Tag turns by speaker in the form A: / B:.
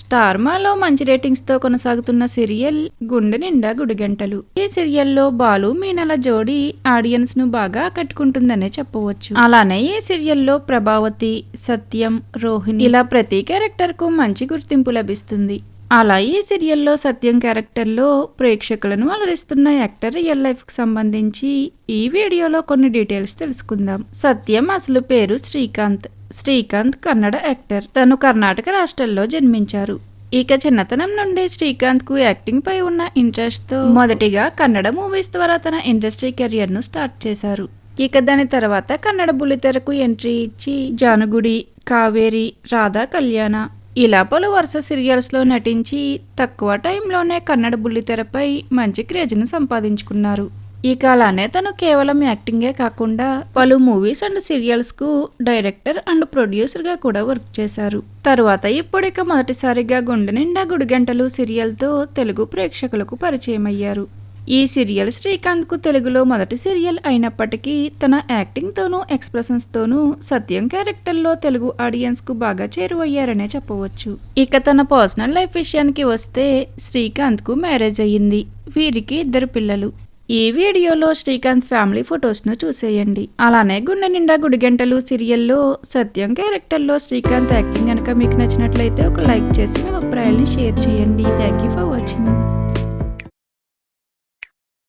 A: Star మాలో మంచి రేటింగ్స్తో కొనసాగుతున్న సీరియల్ గుండె నిండా గుడిగంటలు. ఈ సీరియల్లో బాలు మీనల జోడి ఆడియన్స్ను బాగా ఆకట్టుకుంటుందనే చెప్పవచ్చు. అలానే ఈ సీరియల్లో ప్రభావతి సత్యం రోహిణి ఇలా ప్రతి క్యారెక్టర్కు మంచి గుర్తింపు లభిస్తుంది. అలా ఈ సీరియల్లో సత్యం క్యారెక్టర్లో ప్రేక్షకులను అలరిస్తున్న యాక్టర్ రియల్ లైఫ్కి సంబంధించి ఈ వీడియోలో కొన్ని డీటెయిల్స్ తెలుసుకుందాం. సత్యం అసలు పేరు శ్రీకాంత్. శ్రీకాంత్ కన్నడ యాక్టర్. తను కర్ణాటక రాష్ట్రంలో జన్మించారు. ఇక చిన్నతనం నుండి శ్రీకాంత్కు యాక్టింగ్ పై ఉన్న ఇంట్రెస్ట్తో మొదటిగా కన్నడ మూవీస్ ద్వారా తన ఇండస్ట్రీ కెరియర్ను స్టార్ట్ చేశారు. ఇక దాని తర్వాత కన్నడ బుల్లితెరకు ఎంట్రీ ఇచ్చి జానుగుడి కావేరి రాధా కళ్యాణ ఇలా పలు వరుస సీరియల్స్లో నటించి తక్కువ టైంలోనే కన్నడ బుల్లితెరపై మంచి క్రేజ్ను సంపాదించుకున్నారు. ఇక అలానే తను కేవలం యాక్టింగే కాకుండా పలు మూవీస్ అండ్ సీరియల్స్కు డైరెక్టర్ అండ్ ప్రొడ్యూసర్గా కూడా వర్క్ చేశారు. తరువాత ఇప్పుడిక మొదటిసారిగా గుండె నిండా గుడిగంటలు సీరియల్తో తెలుగు ప్రేక్షకులకు పరిచయం అయ్యారు ఈ సీరియల్ శ్రీకాంత్కు తెలుగులో మొదటి సీరియల్ అయినప్పటికీ తన యాక్టింగ్ తోనూ ఎక్స్ప్రెషన్స్ తోనూ సత్యం క్యారెక్టర్లో తెలుగు ఆడియన్స్కు బాగా చేరువయ్యారనే చెప్పవచ్చు. ఇక తన పర్సనల్ లైఫ్ విషయానికి వస్తే శ్రీకాంత్కు మ్యారేజ్ అయ్యింది. వీరికి ఇద్దరు పిల్లలు. ఈ వీడియోలో శ్రీకాంత్ ఫ్యామిలీ ఫొటోస్ను చూసేయండి. అలానే గుండె నిండా గుడిగంటలు సీరియల్లో సత్యం క్యారెక్టర్లో శ్రీకాంత్ యాక్టింగ్ కనుక మీకు నచ్చినట్లయితే ఒక లైక్ చేసి మీ అభిప్రాయాలను షేర్ చేయండి. Thank you for watching